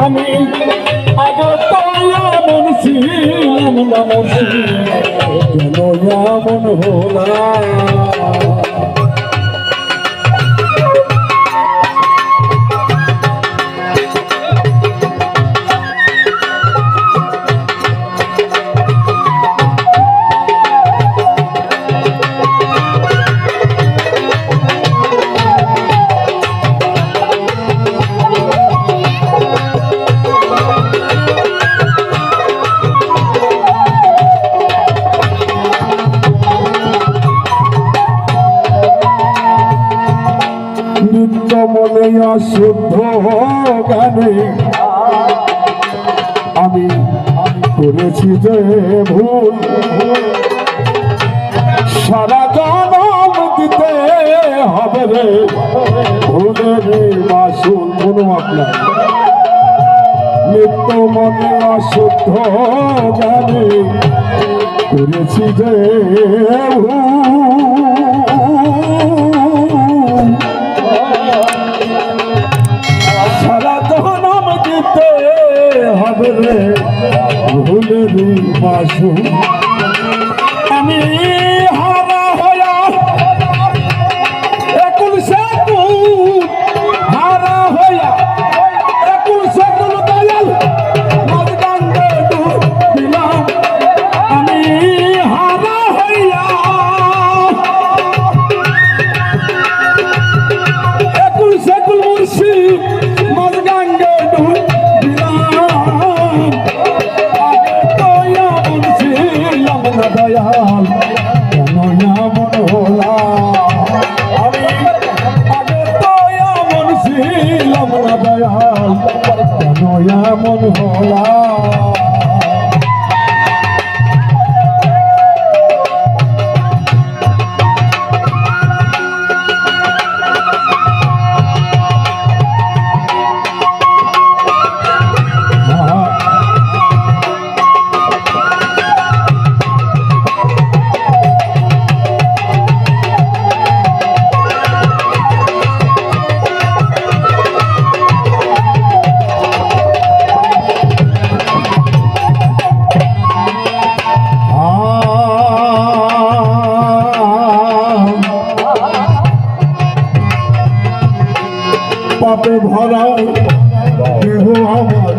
আমি আগে তো এমন ছিলাম না কেন এমন হলাম নিত্য মনে অশুদ্ধ গানে। আমি করেছি যে ভুল। সারা জনম দিতে হবে রে। ভুলের মাসুল কোনো আপনার নিত্য মনে অশুদ্ধ গানে করেছি যে ভুল। ভুলের মাসু আমি হারা কেন এমন পাপে ভরা দেহ আমার।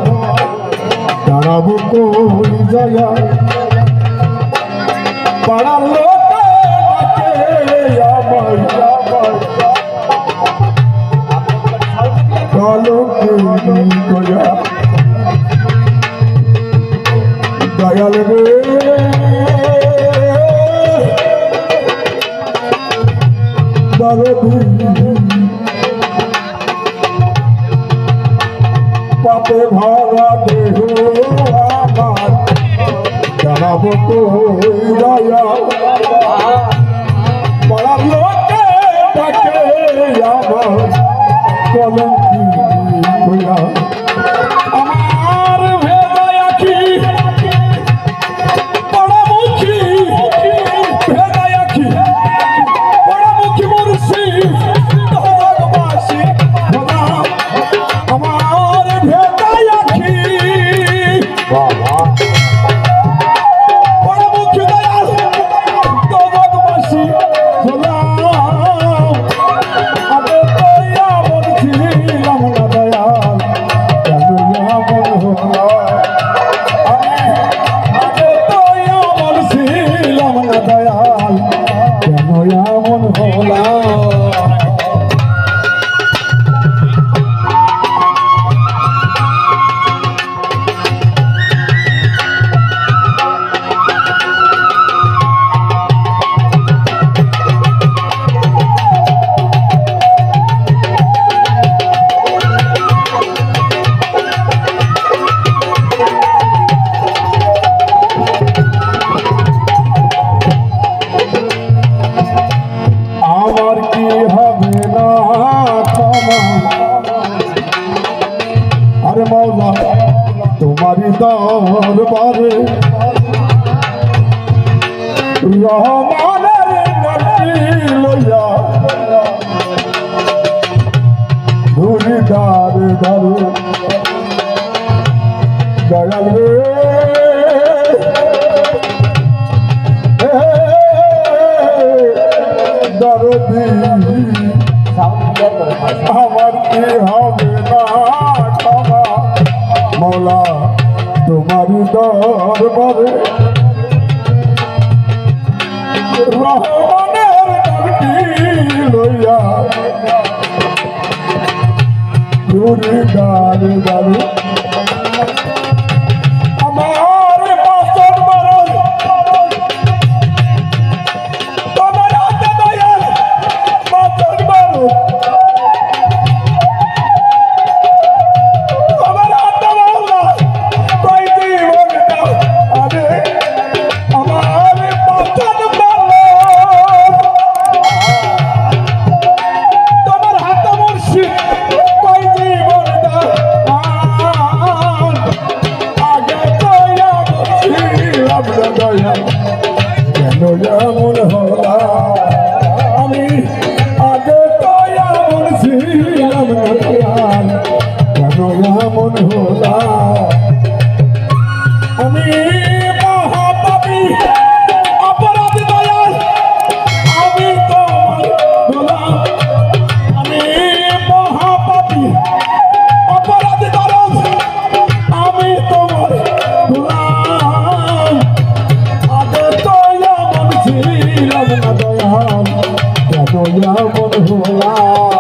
দাঁড়াবো কই জয়া পাড়ার জানাব তো দয়া বড় লোকে ডাকে আমার কলঙ্কি হইয়া আমার ভেদায় আখি। বড় মুখী ভেদায় আখি বড় মুখী মুর্শিদ ধরবাসী খোদা আমার ভেদায় আখি বড় আল্লাহ তোমারি দরবারে রহমানের নাতি লইয়া ধুলি দার দার দয়াল রে আমি দরবারে রহমানের ডাকটি লইয়া। ঘুরে গাড়ি গাড়ি বন্ধু ভোলা